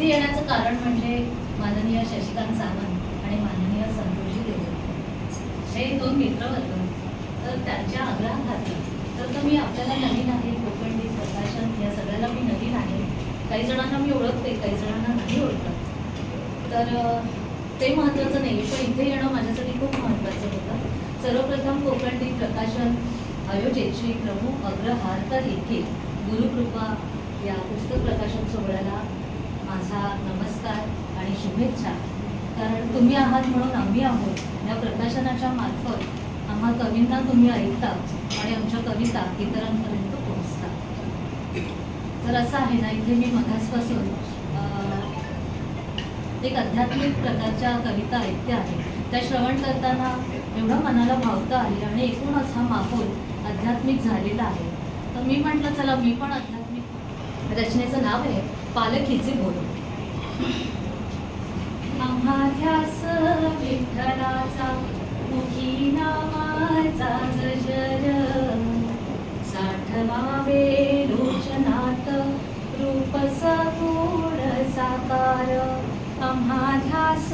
इथे येण्याचं कारण म्हणजे माननीय शशिकांत सावंत आणि माननीय संतोषी देव हे दोन मित्रवर्ग तर त्यांच्या आग्रहाखाली तर तर मी आपल्याला नवीन आहे कोकणी प्रकाशन या सगळ्याला मी नवीन आहे. काही जणांना मी ओळखते काही जणांना नाही ओळखत. तर ते महत्त्वाचं नाही पण इथे येणं माझ्यासाठी खूप महत्त्वाचं होतं. सर्वप्रथम कोकणी प्रकाशन आयोजित श्री प्रमुख अग्रहारकर लिखित गुरुकृपा या पुस्तक प्रकाशन सोहळ्याला माझा नमस्कार आणि शुभेच्छा. कारण तुम्ही आहात म्हणून आम्ही आहोत. या प्रकाशनाच्या मार्फत आम्हा कवींना तुम्ही ऐकता आणि आमच्या कविता इतरांपर्यंत पोहोचतात तर असं आहे ना इथे मी मधासपासून एक आध्यात्मिक प्रकारच्या कविता ऐकते आहे. त्या श्रवण करताना एवढं मनाला भावतं आहे आणि एकूणच हा माहोल आध्यात्मिक झालेला आहे. तर मी म्हटलं चला मी पण आध्यात्मिक रचनेचं नाव आहे. पालखीचे बोल आम्हाध्यास विठ्ठलाचा मुखी नामाचा गजर साठवावे रोचनात रूप सगुण साकार आम्हाध्यास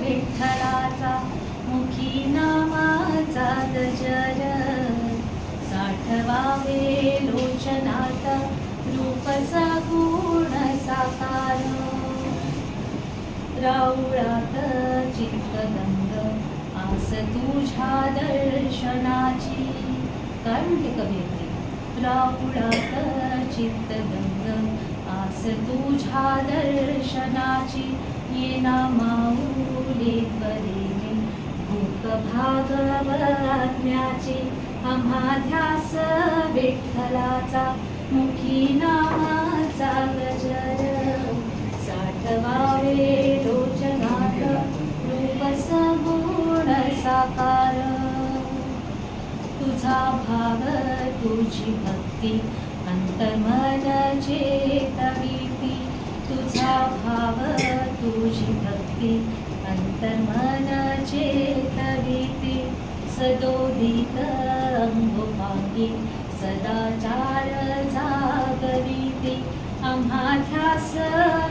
विठ्ठलाचा मुखी नामाचा गजर साठवावे लोचनात रूप सगुण साकार राऊळात चित्तगंग आस तुझ्या दर्शनाची काय कवी राऊळात राऊळात चित्तगंग आस तुझ्या दर्शनाची येना माऊली त्वरेने भूक भागवत्म्याची आम्हा ध्यास विठ्ठलाचा मुखी नामाचा गजर साठवावे लोचनात रूप सगुण साकार. तुझा भाव तुझी भक्ती अंतर्मनाचे चेतवीती तुझा भाव तुझी भक्ती अंतर्मनाचे चेतवीती सदोदित अंगोपांगी सदाचार जागविती आम्हा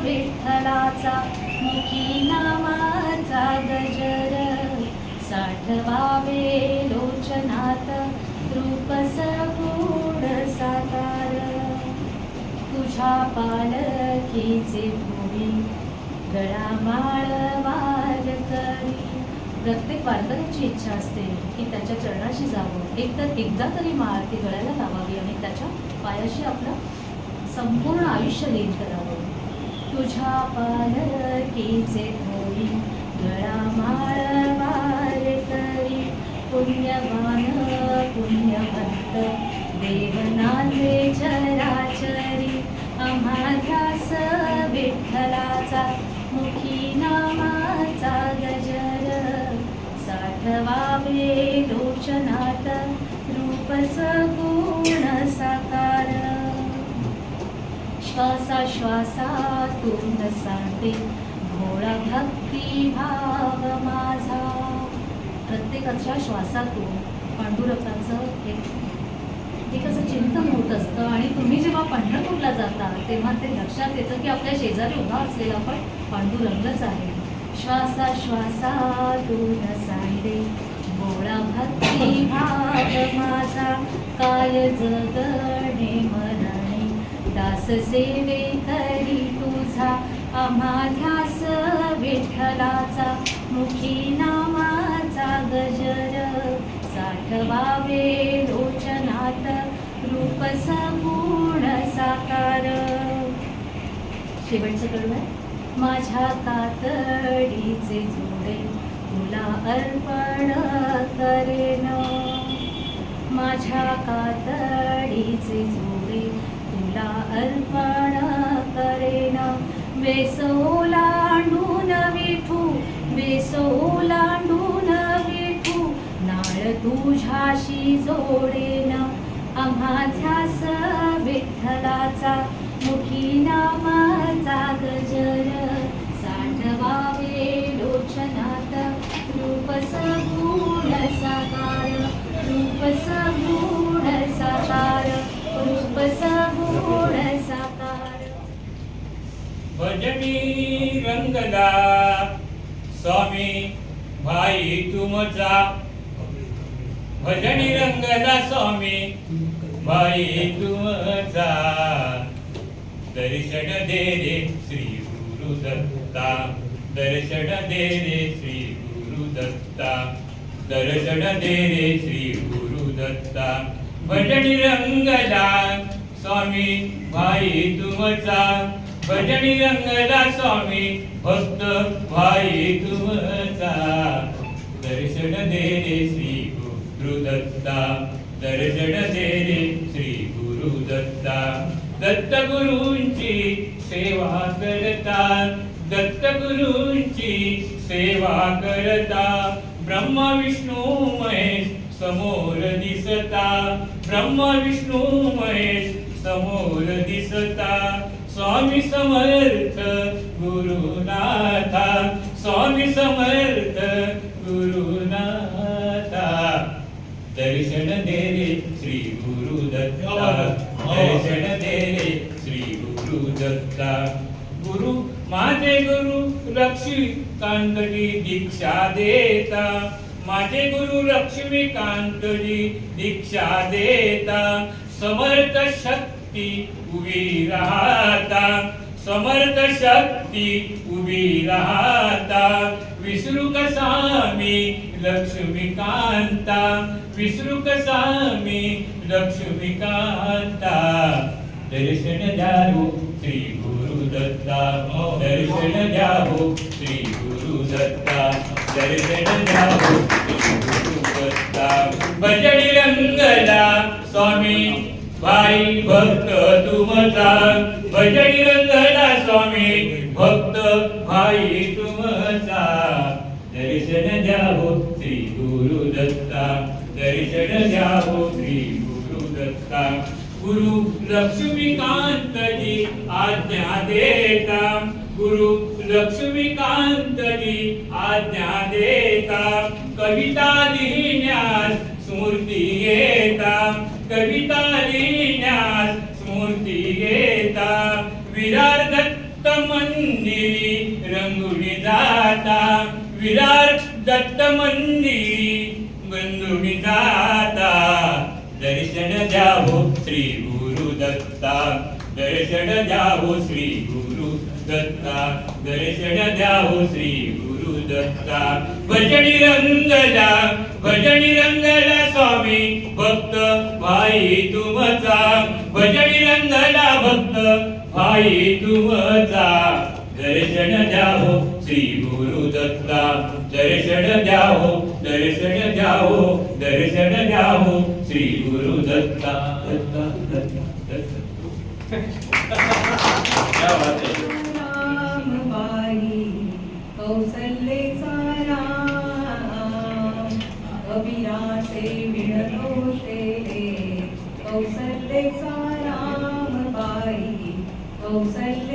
विठ्ठलाचा मुखी नामाचा गजर. साठवावे लोचनात रूप सगुण साकार. तुझ्या पालखीचे भूमी गळामाळ वार करी प्रत्येक वारकऱ्याची इच्छा असते की त्याच्या चरणाशी जावं. एक तर एकदा तरी महाआरती ती गळ्याला लावावी आणि त्याच्या पायाशी आपलं संपूर्ण आयुष्य लीन करावं. तुझ्या पालकीचे भोई गळा माळ वार करी पुण्यवान पुण्यवंत देवनाले चराचरी आम्हा विठ्ठलाचा मुखी नामा आपले लोचनात रूप सगुण साकार. श्वासाश्वासातून सांगते भोळा भक्ती भाव माझा. प्रत्येकाच्या श्वासातून पांडुरकाचं एक एक असं चिंतन होत असतं आणि तुम्ही जेव्हा पंढरपूरला जाता तेव्हा ते लक्षात येतं की आपल्या शेजारी उभा असलेला पण पांडुरंगच आहे. श्वासा श्वासाश्वासातून सांगते थोडा भक्ती भाव माझा. काय जगणे मनाने दास सेवे करी तुझा. आम्हा ध्यास विठ्ठलाचा मुखी नामाचा गजर. साठवावे लोचनात रूप सगुण साकार. शेवटचं कडू माझ्या कातडीचे जोडे अर्पण करेन. माझ्या कातडीचे जोडे तुला अर्पण करेन. वेस ओलांडून विठू वेस ओलांडून विठू नाळ तुझ्याशी जोडेन. आम्हा ध्यास विठ्ठलाचा मुखी नामाचा गजर. रूप सगुण साकार रूप सगुण साकार रूप सगुण साकार भजनी रंगला स्वामी भाई तुमचा। भजनी रंगला स्वामी भाई तुमचा। दर्शन दे रे श्री गुरु दत्ता दर्शन दे रे श्री दत्ता दर्शन दे रे श्री गुरु दत्ता भजनी रंगला स्वामी भाई तुमचा. भजनी रंगला स्वामी भक्त भाई तुमचा. दर्शन दे रे श्री गुरु दत्ता दर्शन दे रे श्री गुरु दत्ता दत्त गुरूंची सेवा करता दत्त गुरूंची सेवा करता ब्रह्मा विष्णू महेश समोर दिसता. ब्रह्मा विष्णू महेश समोर दिसता. स्वामी समर्थ गुरुनाथा. स्वामी समर्थ गुरुनाथा. दर्शन दे रे श्री गुरु दत्ता. दर्शन दे रे श्री गुरु दत्ता. गुरु माझे गुरु लक्ष्मीकांतजी दीक्षा देता. माझे गुरु लक्ष्मीकांतजी दीक्षा देता. समर्थ शक्ती उभी राहता. समर्थ शक्ती उभी राहता. विसरू कसा मी लक्ष्मीकांता. विसरू कसा मी लक्ष्मीकांता. दर्शन द्यावो श्री गुरु दत्ता दर्शन द्यावो श्री गुरु दत्ता दर्शन द्यावो श्री दत्ता भजनी रंगला स्वामी भाई भक्त तुमचा. भजनी रंगला स्वामी भक्त भाई तुमचा. दर्शन द्यावो श्री गुरु दत्ता दर्शन द्यावो श्री गुरु दत्ता गुरु लक्ष्मीकांतजी आज्ञा देता. गुरु लक्ष्मीकांतनी आज्ञा देता कविता लिहिण्यास स्मृती येता कविता लिहिण्यास स्मृती येता विरार दत्त मंदिरी रंगुणी जाता विरार दत्त मंदिरी गंधुळी जाता. दर्शन द्यावो श्री गुरु दत्ता दर्शन द्यावो श्री गुरु दत्ता. दर्शन द्यावो श्री गुरु दत्ता. भजनी रंगला भजनी रंगला स्वामी भक्त भाई तुमचा. भजनी रंगला भक्त भाई तुमचा. दर्शन द्यावो श्री गुरु दत्ता. दर्शन द्यावो दर्शन द्यावो दर्शन द्यावो श्री गुरु दत्ता. दत्ता दत्ता दत्ता. क्या बात है कौसल्येचा राम कबीराचे विणदोषे कौसल्येचा रामबाई कौसल्येचा राम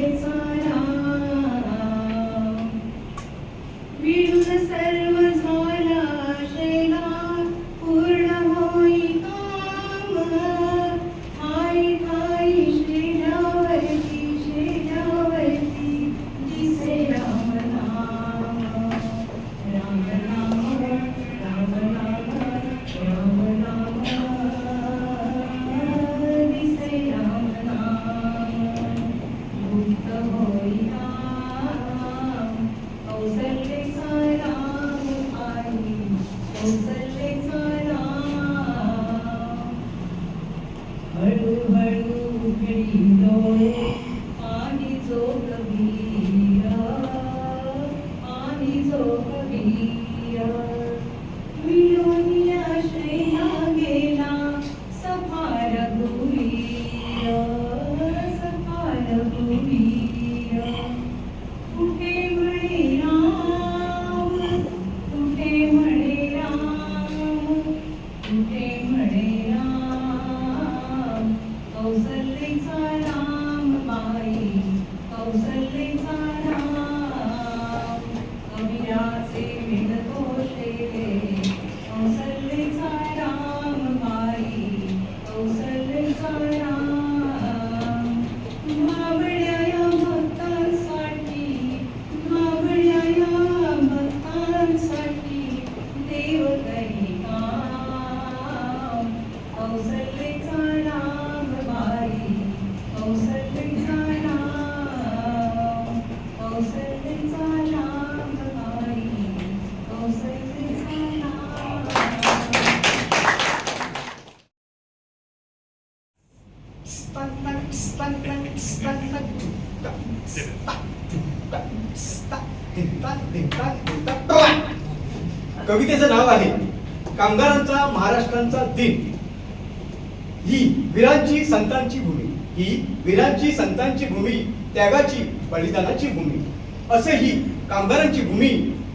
वीरांची संतांची भूमी त्यागाची बलिदानाची भूमी. असे ही कामगारांची भूमी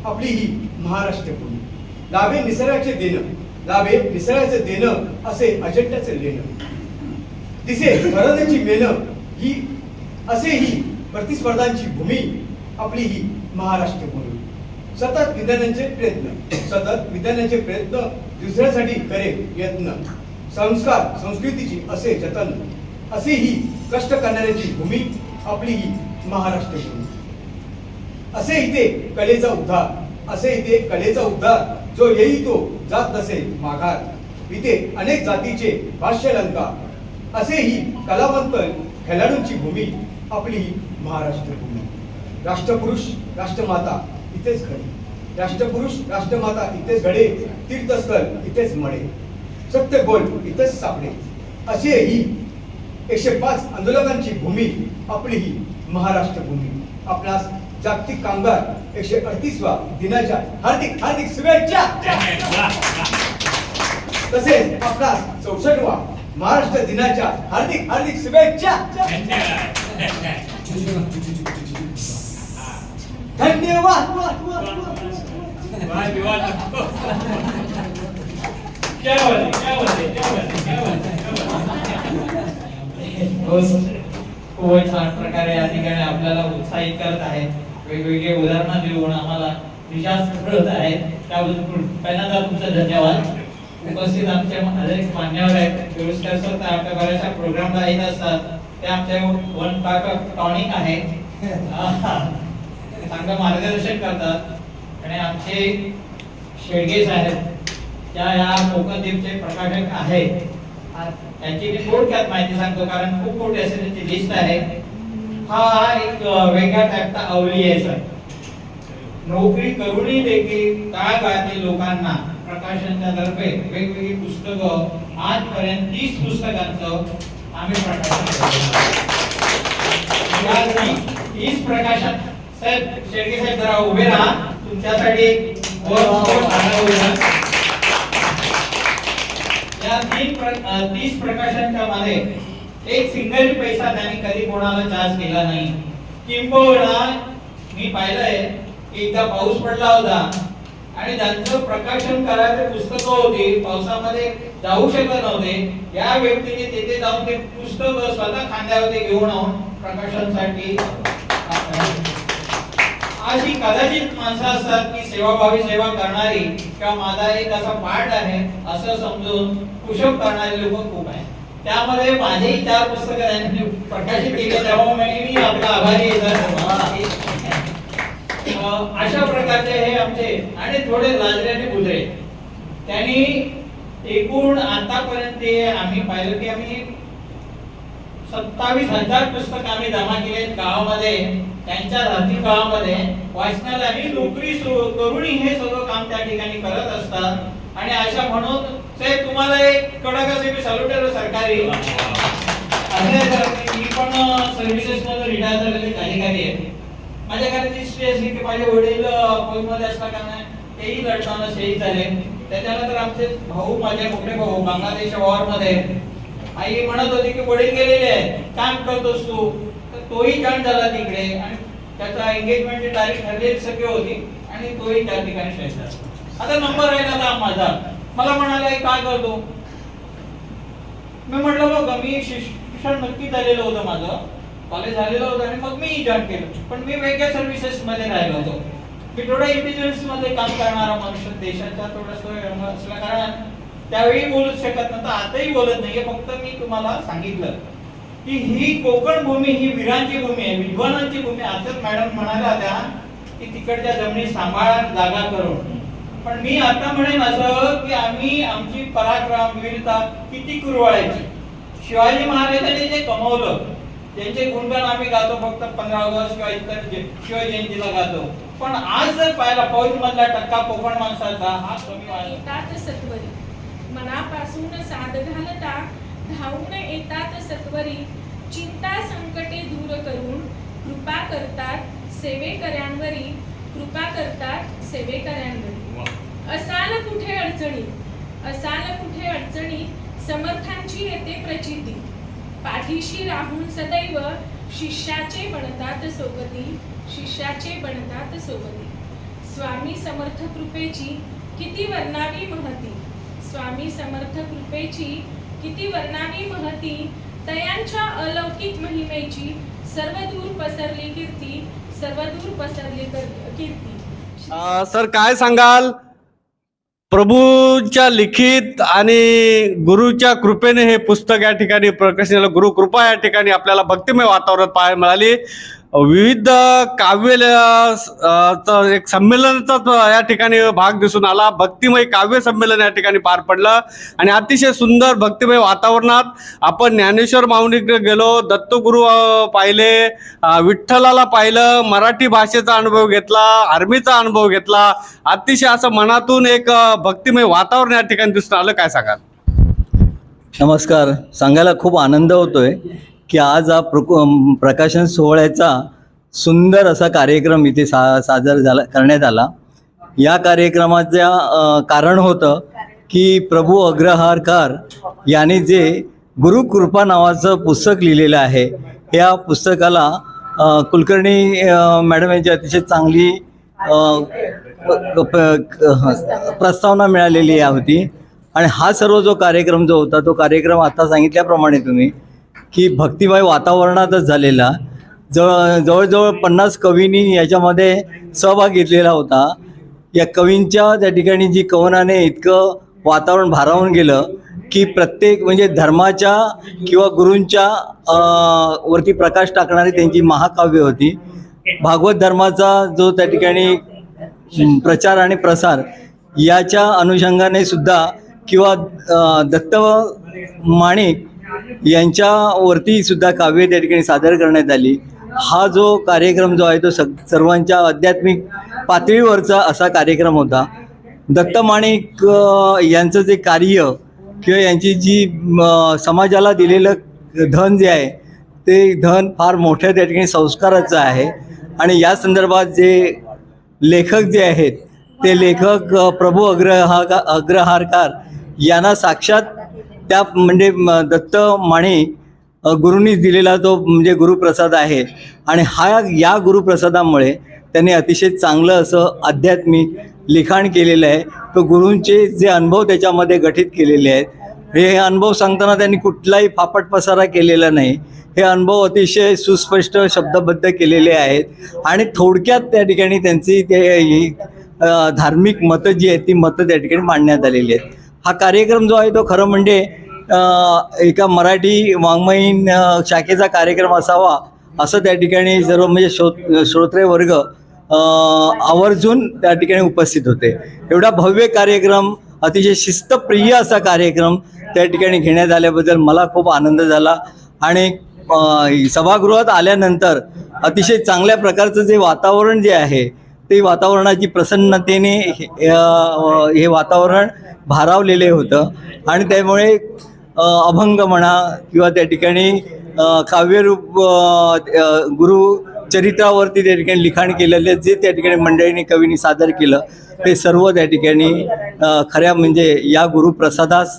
आपली ही महाराष्ट्र भूमी. लाभे निसर्गाचे देणं लाभे निसर्गाचे देणं असे अजेंड्याचे लेणं. तिसे घराण्याची मेनं ही असे ही प्रतिस्पर्धांची भूमी आपली ही महाराष्ट्र भूमी. सतत विज्ञानांचे प्रयत्न सतत विज्ञानांचे प्रयत्न दुसऱ्यासाठी करे यत्न. संस्कार संस्कृतीची असे जतन. अशी ही कष्ट करणाऱ्याची भूमी आपली ही महाराष्ट्र भूमी असे इथे कलेचा उद्धार असे इथे कलेचा उद्धार जो येई तो जात नसे माघार. इथे अनेक जातीचे भाष्यलंका असे ही कलावंत खेळाडूंची भूमी आपली ही महाराष्ट्र भूमी. राष्ट्रपुरुष राष्ट्रमाता इथेच घडे. राष्ट्रपुरुष राष्ट्रमाता इथेच घडे तीर्थस्थळ इथेच मळे सत्य गोल इथेच सापडे. असे ही एकशे पाच आंदोलकांची भूमी आपली ही महाराष्ट्र भूमी. आपणास जागतिक कामगार एकशे अडतीसवा दिनाच्या हार्दिक हार्दिक शुभेच्छा! तसेच आपणास चौसष्टवा महाराष्ट्र दिनाच्या हार्दिक हार्दिक शुभेच्छा! धन्यवाद! खूप छान प्रकारे या ठिकाणी आपल्याला उत्साहित करत आहेत. वेगवेगळे उदाहरणं देऊन आम्हाला विश्वास करत आहे त्याबद्दल पहिल्यांदा तुमचं धन्यवाद. उपस्थित आमचे अनेक मान्यवर आहेत. पुरस्कार आपल्या बऱ्याचशा प्रोग्रामला येत असतात. ते आमचे वन पाक टॉनिक आहे. चांगलं मार्गदर्शन करतात. आणि आमचे शेडगे साहेब त्या या कोकण दीपचे प्रकाशक आहेत. त्यांची मी थोडक्यात माहिती सांगतो कारण खूप मोठी असे त्यांची लिस्ट आहे. हा एक वेगळ्या टाईपचा अवली आहे सर. नोकरी करूनही देखील तळागाळातील लोकांना प्रकाशनच्या तर्फे वेगवेगळी पुस्तकं आजपर्यंत तीस पुस्तकांचं आम्ही प्रकाशन तीस प्रकाशन. साहेब शेळके साहेब जरा उभे राहा. तुमच्यासाठी एक वर वर आलं या तीन प्र- तीस प्रकाशांच्या मध्ये एक सिंगल पैसा त्यांनी कधी कोणाला चार्ज केला नाही. किंबहुना मी पाहिलंय की एकदा पाऊस पडला होता आणि त्यांचं प्रकाशन करायचे पुस्तकं होती पावसामध्ये जाऊ शकत नव्हते. या व्यक्तीने तिथे जाऊन ते पुस्तक स्वतः खांद्यावरती घेऊन आहोत प्रकाशनसाठी अशी कदाचित माणसं असतात की सेवाभावी सेवा करणारी किंवा माझा एक असा पार्ट आहे असं समजून कुशप करणारे लोक खूप आहेत. त्यामध्ये माझेही चार पुस्तकं त्यांनी प्रकाशित केले त्यामुळे मी आपला आभारी अशा प्रकारचे हे आमचे आणि थोडे लाजऱ्याने बुजरे त्यांनी एकूण आतापर्यंत आम्ही पाहिलं की आम्ही सत्तावीस हजार पुस्तक आम्ही जमा केले गावामध्ये. त्यांच्या राहतील गावामध्ये. वाचनालयाने नोकरी करूनही हे सगळं काम त्या ठिकाणी करत असतात. आणि अशा म्हणून साहेब तुम्हाला एक कडक असे मी सॅल्यूट आहे सरकारी. असे मी पण सर्व्हिसेस मध्ये रिटायर झालेले अधिकारी आहे माझ्या घरात हिस्ट्री असली की माझे वडील फौजमध्ये असल्या कारणाने तेही लढताना शहीद झाले. त्याच्यानंतर आमचे भाऊ माझे मोठे भाऊ बांगलादेश वॉरमध्ये आई म्हणत होती की वडील गेलेले आहेत. काम करतोस तू? तर तोही जॉईन झाला तिकडे आणि त्याचा एंगेजमेंटची तारीख ठरलेली सगळी होती आणि तोही त्या ठिकाणी आता नंबर राहिला ना माझा. मला म्हणाला काय करतो? मी म्हटलं बघ मी शिक्षण नक्की झालेलं होतं माझं. कॉलेज झालेलं होतं आणि मग मी जॉईन केलं. पण मी वेगळ्या सर्व्हिसेस मध्ये राहिलो होतो. मी थोडा इंटेलिजन्समध्ये काम करणारा मनुष्य देशाच्या थोडा असल्या कारण त्यावेळी बोलूच शकत नव्हतं आताही बोलत नाहीये फक्त मी तुम्हाला सांगितलं की ही कोकण भूमी ही वीरांची भूमी आहे विद्वानांची भूमी आताच मॅडम म्हणाल्या होत्या की तिकडच्या जमिनी सांभाळा जागा करून. पण मी आता म्हणेन असं की आम्ही आमची पराक्रम वीरता किती कुरवाळायची. शिवाजी महाराजांनी जे कमवलं त्यांचे गुणगान आम्ही गातो फक्त पंधरा ऑगस्ट किंवा इतर शिवजयंतीला गातो. पण आज जर पाहिला फौज मधला टक्का कोकण माणसाचा हा कमी आहे. मनापासून साध घालता धावून येतात सत्वरी. चिंता संकटे दूर करून कृपा करतात सेवेकऱ्यांवरी. कृपा करतात सेवेकऱ्यांवरी. असाल कुठे अडचणी? असाल कुठे अडचणी? समर्थांची येते प्रचिती. पाठीशी राहून सदैव शिष्याचे बनतात सोबती. शिष्याचे बनतात सोबती. स्वामी समर्थ कृपेची किती वर्णावी महती. स्वामी समर्थ कृपेची किती वर्णावी महती तयांच्या अलौकिक महिमेची सर्वदूर पसरली कीर्ती सर्वदूर पसरली कीर्ती. सर काय सांगाल? प्रभूच्या लिखित आणि गुरुच्या कृपेने हे पुस्तक या ठिकाणी प्रकाशित झालं. गुरु कृपा या ठिकाणी आपल्याला भक्तिमय वातावरण पाहायला मिळाली. विविध काव्य एक संमेलनाचा या ठिकाणी भाग दिसून आला. भक्तिमय काव्य संमेलन या ठिकाणी पार पडलं. आणि अतिशय सुंदर भक्तिमय वातावरणात आपण ज्ञानेश्वर माऊलीकडे गेलो दत्तगुरु पाहिले विठ्ठलाला पाहिलं मराठी भाषेचा अनुभव घेतला आर्मीचा अनुभव घेतला. अतिशय असं मनातून एक भक्तिमय वातावरण या ठिकाणी दिसून आलं. काय सांगाल? नमस्कार. सांगायला खूप आनंद होतोय. की आज हा प्रक प्रकाशन सोहळ्याचा सुंदर असा कार्यक्रम इथे सा साजर झाला करण्यात आला. या कार्यक्रमाचं कारण होतं की प्रभू अग्रहारकार याने जे गुरुकृपा नावाचं पुस्तक लिहिलेलं आहे या पुस्तकाला कुलकर्णी मॅडम यांची अतिशय चांगली प्रस्तावना मिळालेली होती. आणि हा सर्व जो कार्यक्रम जो होता तो कार्यक्रम आता सांगितल्याप्रमाणे तुम्ही की भक्तिमय वातावरणातच झालेला. जवळ जवळजवळ पन्नास कवींनी याच्यामध्ये सहभाग घेतलेला होता. या कवींच्या त्या ठिकाणी जी कवनाने इतकं वातावरण भारावून गेलं की प्रत्येक म्हणजे धर्माच्या किंवा गुरूंच्या वरती प्रकाश टाकणारी त्यांची महाकाव्य होती. भागवत धर्माचा जो त्या ठिकाणी प्रचार आणि प्रसार याच्या अनुषंगाने सुद्धा किंवा दत्त माणिक यांच्यावरती सुद्धा काव्य त्या ठिकाणी सादर करण्यात आली. हा जो कार्यक्रम जो आहे तो सग सर्वांच्या आध्यात्मिक पातळीवरचा असा कार्यक्रम होता. दत्त माणिक यांचं जे कार्य किंवा यांची जी म, समाजाला दिलेलं धन जे आहे ते धन फार मोठ्या त्या ठिकाणी संस्काराचं आहे. आणि या संदर्भात जे लेखक जे आहेत ते लेखक प्रभू अग्रहा अग्रहारकार यांना साक्षात त्या म्हणजे म, दत्त माने गुरुंनीच दिलेला जो म्हणजे गुरुप्रसाद आहे आणि हा या गुरुप्रसादामुळे त्यांनी अतिशय चांगलं असं आध्यात्मिक लिखाण केलेलं आहे. तो गुरूंचे जे अनुभव त्याच्यामध्ये गठीत केलेले आहेत हे अनुभव सांगताना त्यांनी कुठलाही फापट पसारा केलेला नाही. हे अनुभव अतिशय सुस्पष्ट शब्दबद्ध केलेले आहेत आणि थोडक्यात त्या ठिकाणी त्यांची ते ही, धार्मिक मतं जी आहेत ती मतं त्या ठिकाणी मांडण्यात आलेली आहेत. हा कार्यक्रम जो आहे तो खरं म्हणजे एका मराठी वाङ्मयीन शाखेचा कार्यक्रम असावा असं त्या ठिकाणी सर्व म्हणजे श्रो श्रोत्रे वर्ग आवर्जून त्या ठिकाणी उपस्थित होते. एवढा भव्य कार्यक्रम अतिशय शिस्तप्रिय असा कार्यक्रम त्या ठिकाणी घेण्यात आल्याबद्दल मला खूप आनंद झाला आणि सभागृहात आल्यानंतर अतिशय चांगल्या प्रकारचं जे वातावरण जे आहे ते वातावरणाची प्रसन्नतेने हे हे वातावरण भारावलेले होतं. आणि त्यामुळे अभंग म्हणा किंवा त्या ठिकाणी काव्यरूप गुरु चरित्रावरती त्या ठिकाणी लिखाण केलेले जे त्या ठिकाणी मंडळींनी कवींनी सादर केलं ते सर्व त्या ठिकाणी खऱ्या म्हणजे या गुरुप्रसादास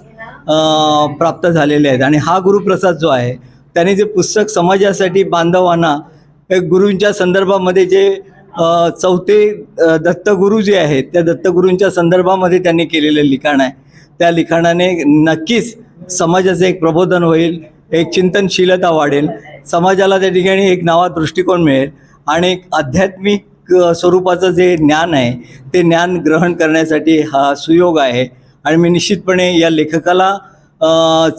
प्राप्त झालेले आहेत. आणि हा गुरुप्रसाद जो आहे त्याने जे पुस्तक समाजासाठी बांधवांना गुरूंच्या संदर्भामध्ये जे चौथे दत्तगुरू जे आहेत त्या दत्तगुरूंच्या संदर्भामध्ये त्यांनी केलेलं लिखाण आहे. त्या लिखाणाने नक्कीच समाजाचं एक प्रबोधन होईल एक चिंतनशीलता वाढेल. समाजाला त्या ठिकाणी एक नावा दृष्टिकोन मिळेल आणि एक आध्यात्मिक स्वरूपाचं जे ज्ञान आहे ते ज्ञान ग्रहण करण्यासाठी हा सुयोग आहे. आणि मी निश्चितपणे या लेखकाला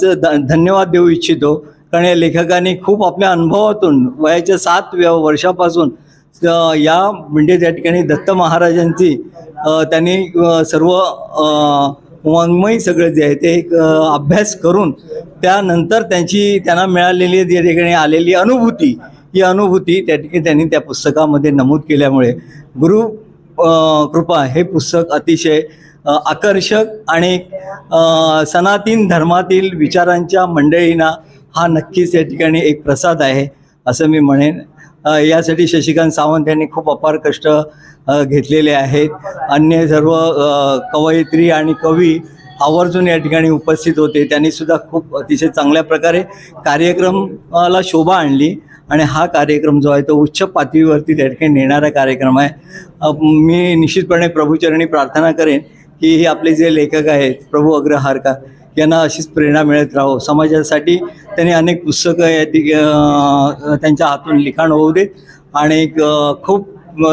च धन्यवाद देऊ इच्छितो. कारण या लेखकाने खूप आपल्या अनुभवातून वयाच्या सात वर्षापासून या म्हणजे त्या ठिकाणी दत्त महाराजांची त्यांनी सर्व वाङ्मय सगळं जे आहे ते एक अभ्यास करून त्यानंतर त्यांची त्यांना मिळालेली जे ठिकाणी आलेली अनुभूती ही अनुभूती त्या ठिकाणी त्यांनी त्या पुस्तकामध्ये नमूद केल्यामुळे गुरु कृपा हे पुस्तक अतिशय आकर्षक आणि सनातन धर्मातील विचारांच्या मंडळींना हा नक्कीच या ठिकाणी एक प्रसाद आहे असं मी म्हणेन. यासाठी शशिकांत सावंत यांनी खूप अपार कष्ट घेतलेले आहेत. अन्य सर्व कवयित्री आणि कवी आवर्जून या ठिकाणी उपस्थित होते. त्यांनी सुद्धा खूप अतिशय चांगल्या प्रकारे कार्यक्रमाला शोभा आणली आणि हा कार्यक्रम जो आहे तो उच्च पातळीवरती त्या ठिकाणी नेणारा कार्यक्रम आहे. मी निश्चितपणे प्रभूचरणी प्रार्थना करेन की हे आपले जे लेखक आहेत प्रभू अग्रहारकर यांना अशीच प्रेरणा मिळत राहो. समाजासाठी त्यांनी अनेक पुस्तकं या त्यांच्या हातून लिखाण होऊ देत आणि खूप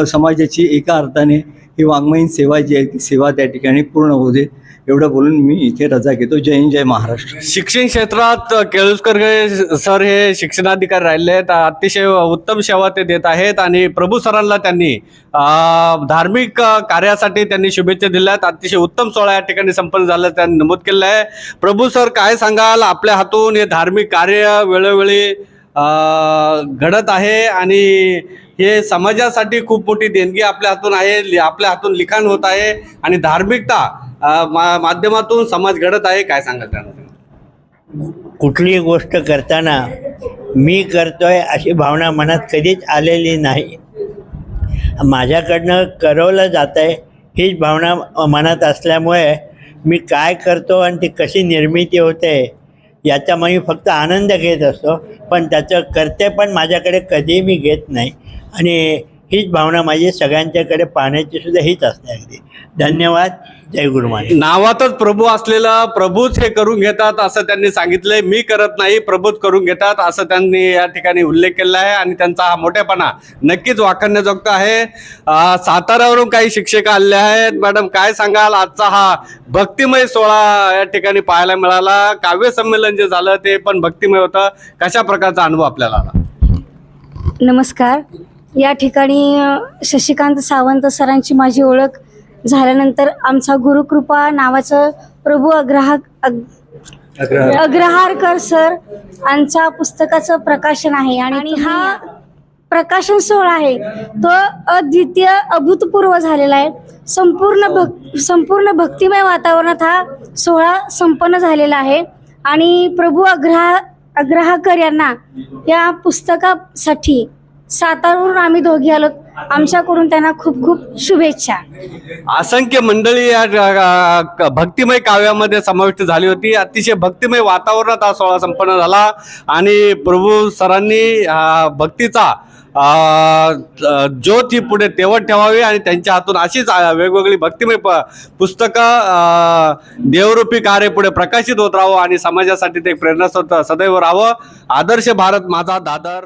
समाजाची एका अर्थाने ही वाङ्मयीन सेवा जी आहे ती सेवा त्या ठिकाणी पूर्ण होऊ दे एवढं बोलून मी इथे रजा घेतो. जय हिंद जय महाराष्ट्र. शिक्षण क्षेत्रात केळुसकर हे सर हे शिक्षणाधिकारी राहिले आहेत. अतिशय उत्तम सेवा ते देत आहेत आणि प्रभू सरांना त्यांनी धार्मिक कार्यासाठी त्यांनी शुभेच्छा दिल्या आहेत. अतिशय उत्तम सोहळा या ठिकाणी संपन्न झाला त्यांनी नमूद केलेलं आहे प्रभू सर काय सांगाल? आपल्या हातून हे धार्मिक कार्य वेळोवेळी घडत आहे आणि हे समाजासाठी खूप मोठी देणगी आपल्या हातून आहे लि- आपल्या हातून लिखाण होत आहे आणि धार्मिकता मा- माध्यमातून समाज घडत आहे काय सांगाल त्यामध्ये? कुठलीही गोष्ट करताना मी करतोय अशी भावना मनात कधीच आलेली नाही. माझ्याकडनं करवलं जात आहे हीच भावना मनात असल्यामुळे मी काय करतो आणि ती कशी निर्मिती होते याचा मी फक्त आनंद घेत असतो. पण त्याचं करते पण माझ्याकडे कधीही मी घेत नाही. आणि हीच भावना माझी सगळ्यांच्याकडे पाहण्याची सुद्धा हीच असते अगदी. धन्यवाद. जय गुरुमाने नावातच प्रभू असलेला प्रभूच हे करून घेतात असं त्यांनी सांगितलंय. मी करत नाही प्रभूच करून घेतात असं त्यांनी या ठिकाणी उल्लेख केला आहे आणि त्यांचा हा मोठेपणा नक्कीच वाखाणण्याजोगता आहे. साताऱ्यावरून काही शिक्षक आलेले आहेत. मॅडम काय सांगाल? आजचा हा भक्तिमय सोहळा या ठिकाणी पाहायला मिळाला. काव्य संमेलन जे झालं ते पण भक्तिमय होतं. कशा प्रकारचा अनुभव आपल्याला आला? नमस्कार. या ठिकाणी शशिकांत सावंत सरांची माझी ओळख झाल्यानंतर आमचा गुरुकृपा नावाचं प्रभू अग्रहा अग- अग्रहारकर सर यांच्या पुस्तकाचं प्रकाशन आहे. आणि हा प्रकाशन सोहळा आहे. तो अद्वितीय अभूतपूर्व झालेला आहे. संपूर्ण भक् संपूर्ण भक्तिमय वातावरणात हा सोहळा संपन्न झालेला आहे. आणि प्रभू अग्रहा अग्रहाकर यांना या पुस्तकासाठी सातारवरून आम्ही दोघी आलो. आमच्याकडून त्यांना खूप खूप शुभेच्छा. असंख्य मंडळी या अ, क- भक्तिमय काव्यामध्ये समाविष्ट झाली होती. अतिशय भक्तिमय वातावरणात हा सोहळा संपन्न झाला. आणि प्रभू सरांनी अ, भक्तीचा अ, अ, ज्योत ही पुढे तेवत ठेवावी आणि त्यांच्या हातून अशीच अ, वेगवेगळी भक्तिमय प पुस्तकं अ, देवरूपी कार्य पुढे प्रकाशित होत राहावं आणि समाजासाठी ते प्रेरणा प्रेरणास्रोत सदैव राहावं आदर्श भारत माझा दादर.